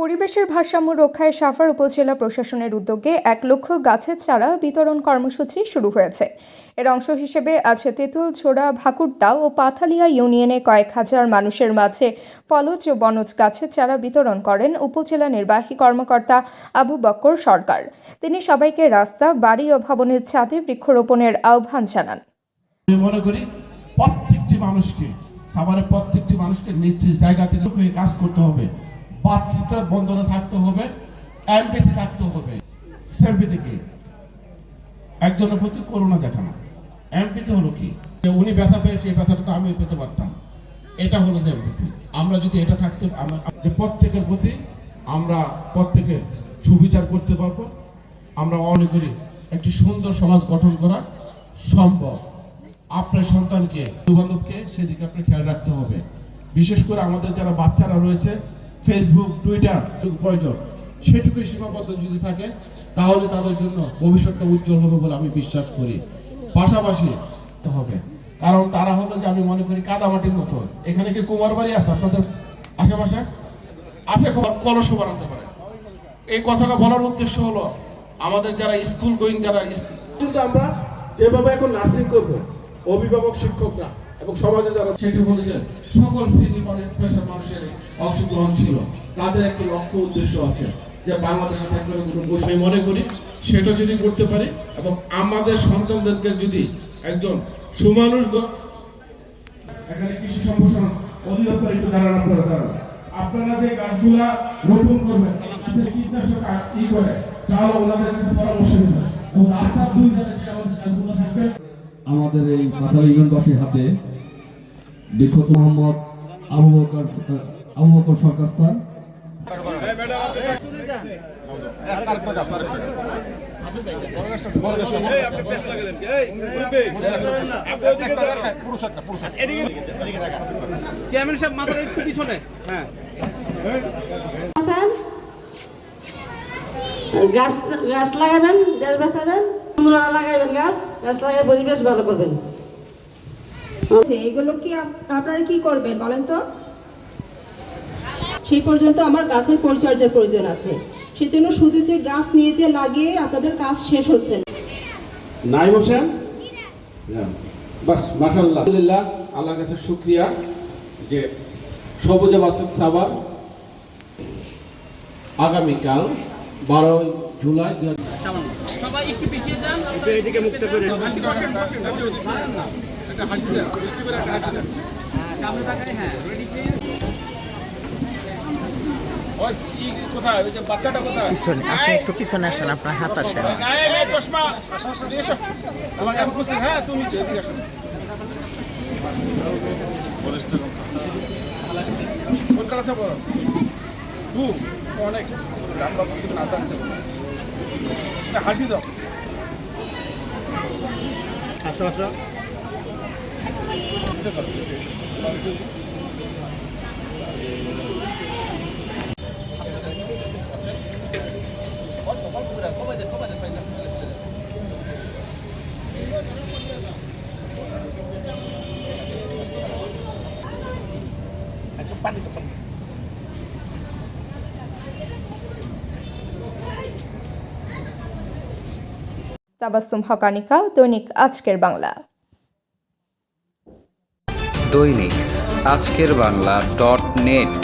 পরিবেশের ভারসাম্য রক্ষায় সাফার উপজেলা প্রশাসনের উদ্যোগে এক লক্ষ গাছের চারা বিতরণ কর্মসূচি শুরু হয়েছে। এর অংশ হিসেবে আজ তেঁতুলঝোড়া ভাকুরদা ও পাথালিয়া ইউনিয়নে কয়েক হাজার মানুষের মাঝে ফলজ ও বনজ গাছের চারা বিতরণ করেন উপজেলা নির্বাহী কর্মকর্তা আবু বক্কর সরকার। তিনি সবাইকে রাস্তা, বাড়ি ও ভবনের ছাদে বৃক্ষরোপণের আহ্বান জানান। মনে করি প্রত্যেকটি মানুষকে, সাভারের প্রত্যেকটি মানুষকে নিজ জায়গা থেকে কাজ করতে হবে। পাত্রিতার বন্ধনে থাকতে হবে, এমপিতে থাকতে হবে। সেমপি থেকে একজনের প্রতি করুণা দেখানো। এমপিতে হলো কি? যে উনি ব্যথা পেয়েছে, এই ব্যথাটা তো আমিও পেতে পারতাম। এটা হলো যে এমপিতে আমরা যদি এটা থাকতে যে প্রত্যেকের প্রতি আমরা প্রত্যেকে সুবিচার করতে পারব। আমরা মনে করি একটি সুন্দর সমাজ গঠন করা সম্ভব। আপনার সন্তানকে, বন্ধুবান্ধবকে সেদিকে আপনার খেয়াল রাখতে হবে। বিশেষ করে আমাদের যারা বাচ্চারা রয়েছে ফেসবুক টুইটার প্রয়োজন। সেটুকু সীমাবদ্ধ যদি থাকে, তাহলে তাদের জন্য ভবিষ্যৎটা উজ্জ্বল হবে বলে আমি বিশ্বাস করি। পাশাপাশি হবে। কারণ তারা হলো যে আমি মনে করি কাদামাটির মতো। এখানে কি কুমার বাড়ি আছে আপনাদের আশেপাশে? আছে কলসও বানাতে পারে। এই কথাটা বলার উদ্দেশ্য হলো, আমাদের যারা স্কুল গোয়িং যারা কিন্তু আমরা যেভাবে এখন নার্সিং করব, অভিভাবক শিক্ষকরা এবং সমাজে যারা সেটি হলো যে সকল শ্রেণি পেশার মানুষের অংশগ্রহণ ছিল। তাদের একটা লক্ষ্য উদ্দেশ্য আছে, যে বাংলাদেশে থাকলে কোনো আমি মনে করি সেটা যদি করতে পারি এবং আমাদের সন্তানদেরকে যদি একজন সুমানুষ এখানে কৃষি সম্প্রসারণ অধিদপ্তর একটু দাঁড়ান আপনারা দাঁড়ান। আপনারা যে গাছগুলা রোপণ করবেন কীটনাশক ই করে, তাহলে ওনাদের কাছে পরামর্শ নেবেন এবং রাস্তার দুই ধারে যে আমাদের গাছগুলো থাকবে আমাদের এই পাথার ইউনিয়নবাসীর হাতে বিক্ষত মোহাম্মদ আবু বকর আবু বকর সরকার স্যার। চেয়ারম্যান সাহেব মাথার একটু পিছনে। হ্যাঁ। গাছ গাছ লাগাবেন দেশ বাঁচাবেন লাগাইবেন গাছ? গাছ লাগাই পরিবেশ ভালো করবেন। এগুলো কি আপনারা কি করবেন বলেন তো? সেই পর্যন্ত আমার গাছের পরিচর্যার প্রয়োজন আছে। সেজন্য শুধু যে গাছ নিয়ে যে লাগিয়ে আপনাদের কাজ শেষ হচ্ছে না। নাই হোসেন? বাস মাশাল্লাহ আলহামদুলিল্লাহ আল্লাহর কাছে শুক্রিয়া যে সবুজে বাসক সাবার আগামীকাল বারোই জুলাই দুই সবাই একটু পিছিয়ে যান এদিকে মুক্ত করে। সামনে তাকাই হ্যাঁ রেডি কোথায়? ওই যে বাচ্চাটা কোথায়? পিছনে আপনি একটু আসেন আপনার হাত আসেন চশমা। হ্যাঁ তুমি ক্লাসে অনেক। কিন্তু নাচা একটা হাসি দাও আসো আসো কিসে করো কিসে? তাবাসুম হকানিকা দৈনিক আজকের বাংলা। দৈনিক আজকের বাংলা ডট নেট।